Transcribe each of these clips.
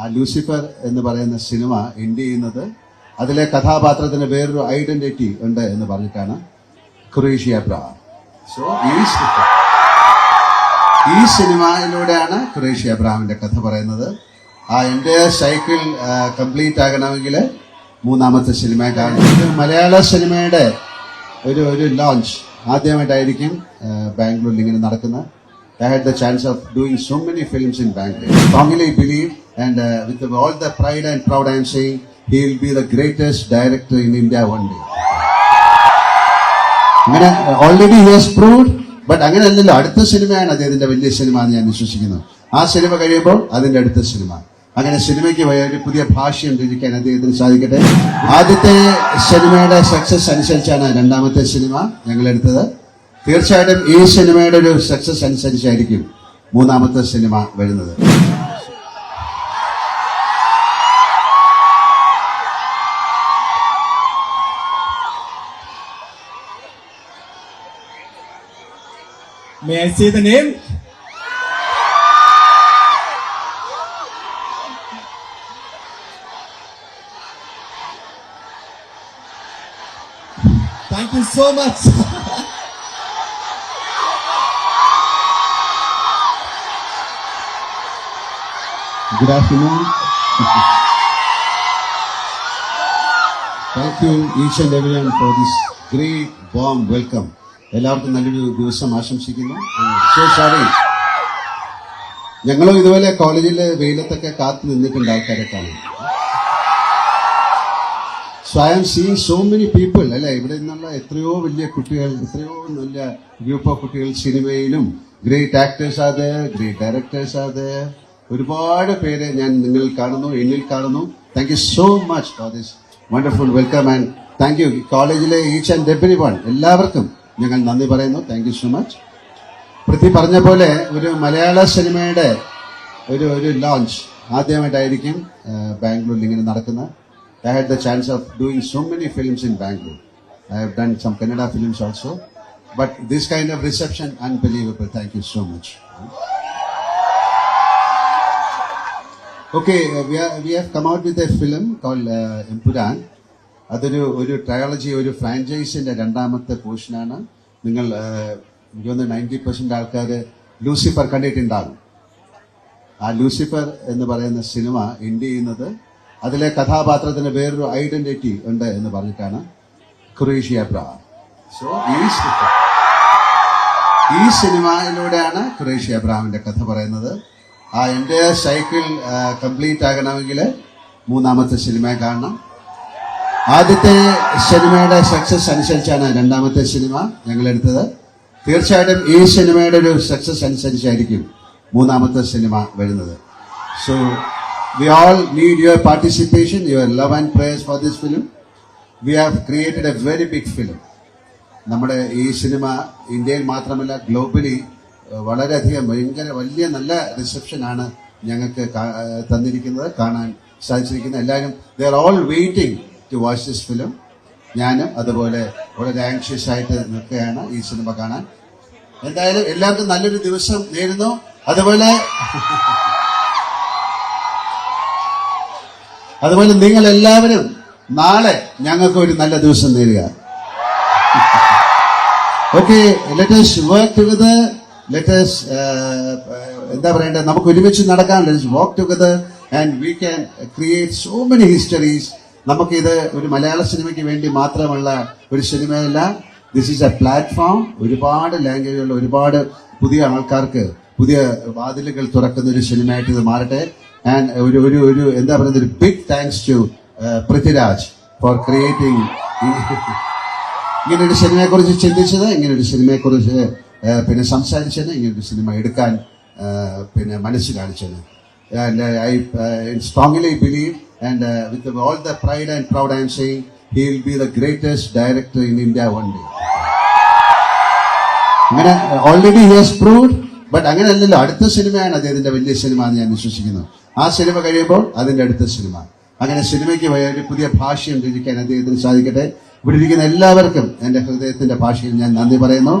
ആ ലൂസിഫർ എന്ന് പറയുന്ന സിനിമ എൻഡ് ചെയ്യുന്നത്. അതിലെ കഥാപാത്രത്തിന് വേറൊരു ഐഡന്റിറ്റി ഉണ്ട് എന്ന് പറഞ്ഞിട്ടാണ് ക്രൊയേഷ്യ അബ്രഹാം സോ ഈ ഈ സിനിമയിലൂടെയാണ് ക്രൊയേഷ്യ അബ്രഹാമിന്റെ കഥ പറയുന്നത്. ആ എന്റെ സൈക്കിൾ കംപ്ലീറ്റ് ആകണമെങ്കിൽ മൂന്നാമത്തെ സിനിമ കാണണം ഇത് മലയാള സിനിമയുടെ ഒരു ഒരു ലോഞ്ച് ആദ്യമായിട്ടായിരിക്കും ബാംഗ്ലൂരിൽ ഇങ്ങനെ നടക്കുന്നത്. I had the chance of doing so many films in Bangalore family believe, and uh, with all the pride and proud I am saying, he will be the greatest director in India one day. അങ്ങനെ already he's proved but അങ്ങനെ അല്ലല്ലോ അടുത്ത സിനിമയാണ് അദ്ദേഹത്തിന്റെ വലിയ cinema എന്ന് ഞാൻ വിശ്വസിക്കുന്നു. ആ സിനിമ കഴിയുമ്പോൾ അതിന്റെ അടുത്ത സിനിമ. അങ്ങനെ സിനിമയ്ക്ക് ഒരു പുതിയ ഭാഷ്യം രചിക്കാൻ അദ്ദേഹത്തിന് സാധിക്കട്ടെ. ആദ്യത്തെ സിനിമയുടെ സക്സസ് അനുസരിച്ചാണ് രണ്ടാമത്തെ സിനിമ ഞങ്ങൾ എടുത്തത്. തീർച്ചയായിട്ടും ഈ സിനിമയുടെ ഒരു സക്സസ് അനുസരിച്ചായിരിക്കും മൂന്നാമത്തെ സിനിമ വരുന്നത്. May I say the name? Thank you so much. Good afternoon. Thank you each and everyone for this great warm welcome. എല്ലാവർക്കും നല്ലൊരു ദിവസം ആശംസിക്കുന്നു. സോ ഞങ്ങളും ഇതുപോലെ കോളേജിലെ വെയിലത്തൊക്കെ കാത്തു നിന്നിട്ടുണ്ട് ആൾക്കാരെ കാണാൻ so am seeing so many people അല്ലെ? ഇവിടെ നിന്നുള്ള എത്രയോ വലിയ കുട്ടികൾ എത്രയോ നല്ല ഗ്രൂപ്പ് ഓഫ് കുട്ടികൾ സിനിമയിലും ഗ്രേറ്റ് ആക്ടേഴ്സ് ആത് ഗ്രേറ്റ് ഡയറക്ടേഴ്സ് ആത്. ഒരുപാട് പേരെ ഞാൻ നിങ്ങളിൽ കാണുന്നു എന്നിൽ കാണുന്നു. Thank you so much for this wonderful welcome and thank you കോളേജിലെ ഈച്ച് ആൻഡ് എവറി വൺ എല്ലാവർക്കും ഞങ്ങൾ നന്ദി പറയുന്നു. Thank you so much Prithvi പറഞ്ഞ പോലെ ഒരു മലയാള സിനിമയുടെ ഒരു ഒരു ലോഞ്ച് ആദ്യമായിട്ടായിരിക്കും ബാംഗ്ലൂരിൽ ഇങ്ങനെ നടക്കുന്നത്. I had the chance of doing so many films in Bangalore I have done some Kannada films also but this kind of reception unbelievable thank you so much okay we have come out with a film call Empuraan അതൊരു ഒരു trilogy ഒരു ഫ്രാഞ്ചൈസിന്റെ രണ്ടാമത്തെ പോർഷനാണ് നിങ്ങൾ എനിക്കൊന്ന് ninety percent ആൾക്കാർ Lucifer കണ്ടിട്ടുണ്ടാകും. ആ ലൂസിഫർ എന്ന് പറയുന്ന സിനിമ എൻഡ് ചെയ്യുന്നത് അതിലെ കഥാപാത്രത്തിന് വേറൊരു ഐഡന്റിറ്റി ഉണ്ട് എന്ന് പറഞ്ഞിട്ടാണ് ക്രൊയേഷ്യ അബ്രഹാം സോ ഈ ഈ സിനിമയിലൂടെയാണ് ക്രൊയേഷ്യ അബ്രഹാമിന്റെ കഥ പറയുന്നത്. ആ എന്റെ സൈക്കിൾ കംപ്ലീറ്റ് ആകണമെങ്കിൽ മൂന്നാമത്തെ സിനിമ കാണണം. ആദ്യത്തെ സിനിമയുടെ സക്സസ് അനുസരിച്ചാണ് രണ്ടാമത്തെ സിനിമ ഞങ്ങൾ എടുത്തത്. തീർച്ചയായിട്ടും ഈ സിനിമയുടെ ഒരു സക്സസ് അനുസരിച്ചായിരിക്കും മൂന്നാമത്തെ സിനിമ വരുന്നത്. So we all need your participation your love and prayers for this film we have created a very big film നമ്മുടെ ഈ സിനിമ ഇന്ത്യയിൽ മാത്രമല്ല ഗ്ലോബലി വളരെയധികം ഭയങ്കര വലിയ നല്ല റിസപ്ഷനാണ് ഞങ്ങൾക്ക് തന്നിരിക്കുന്നത് കാണാൻ സാധിച്ചിരിക്കുന്നത്. എല്ലാവരും they're all waiting to watch this film ഞാനും അതുപോലെ വളരെ ആങ്ഷ്യസ് ആയിട്ട് നിൽക്കുകയാണ് ഈ സിനിമ കാണാൻ. എന്തായാലും എല്ലാവർക്കും നല്ലൊരു ദിവസം നേരുന്നു. അതുപോലെ അതുപോലെ നിങ്ങൾ എല്ലാവരും നാളെ ഞങ്ങൾക്ക് ഒരു നല്ല ദിവസം നേരുക. Okay let's work together let's എന്താ പറയണ്ടത്? നമുക്ക് ഒരുമിച്ച് നടക്കാൻ let's work together and we can create so many histories നമുക്കിത് ഒരു മലയാള സിനിമയ്ക്ക് വേണ്ടി മാത്രമുള്ള ഒരു സിനിമയല്ല. ദിസ് ഈസ് എ പ്ലാറ്റ്ഫോം ഒരുപാട് ലാംഗ്വേജുള്ള ഒരുപാട് പുതിയ ആൾക്കാർക്ക് പുതിയ വാതിലുകൾ തുറക്കുന്ന ഒരു സിനിമയായിട്ട് ഇത് മാറട്ടെ. ആൻഡ് ഒരു ഒരു ഒരു എന്താ പറയുന്നത്? ഒരു big thanks to Prithviraj for creating ഇങ്ങനൊരു സിനിമയെക്കുറിച്ച് സിനിമയെ ചിന്തിച്ചത് ഇങ്ങനൊരു സിനിമയെക്കുറിച്ച് സിനിമയെ പിന്നെ സംസാരിച്ചത് ഇങ്ങനൊരു സിനിമ എടുക്കാൻ ആ, പിന്നെ മനസ്സ് കാണിച്ചത്. I strongly believe and with all the pride and proud, I am saying he will be the greatest director in India one day. അങ്ങനെ already he has proved but അങ്ങനെ അല്ലല്ലോ അടുത്ത സിനിമയാണ് അദ്ദേഹത്തിന്റെ വലിയ സിനിമ എന്ന് ഞാൻ വിശ്വസിക്കുന്നു. ആ സിനിമ കഴിയുമ്പോൾ അതിന്റെ അടുത്ത സിനിമ. അങ്ങനെ സിനിമയ്ക്ക് ഒരു പുതിയ ഭാഷയും രചിക്കാൻ അദ്ദേഹത്തിന് സാധിക്കട്ടെ. ഇവിടെ ഇരിക്കുന്ന എല്ലാവർക്കും എന്റെ ഹൃദയത്തിന്റെ ഭാഷയിൽ ഞാൻ നന്ദി പറയുന്നു.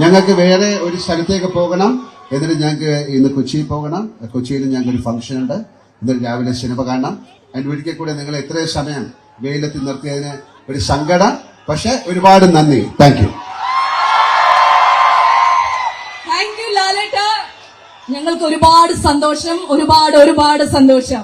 ഞങ്ങൾക്ക് വേറെ ഒരു സ്ഥലത്തേക്ക് പോകണം. എന്നിട്ട് ഞങ്ങൾക്ക് ഇന്ന് കൊച്ചിയിൽ പോകണം. കൊച്ചിയിൽ ഞങ്ങൾക്ക് ഒരു ഫംഗ്ഷൻ ഉണ്ട്. ഇന്നലെ രാവിലെ സിനിമ കാണണം. അതിന് ഒരിക്കൽ കൂടെ നിങ്ങൾ ഇത്രയും സമയം വെയിലത്ത് നിർത്തിയതിന് ഒരു സങ്കടം പക്ഷെ ഒരുപാട് നന്ദി. താങ്ക് യു ഞങ്ങൾക്ക് ഒരുപാട് സന്തോഷം ഒരുപാട് ഒരുപാട് സന്തോഷം.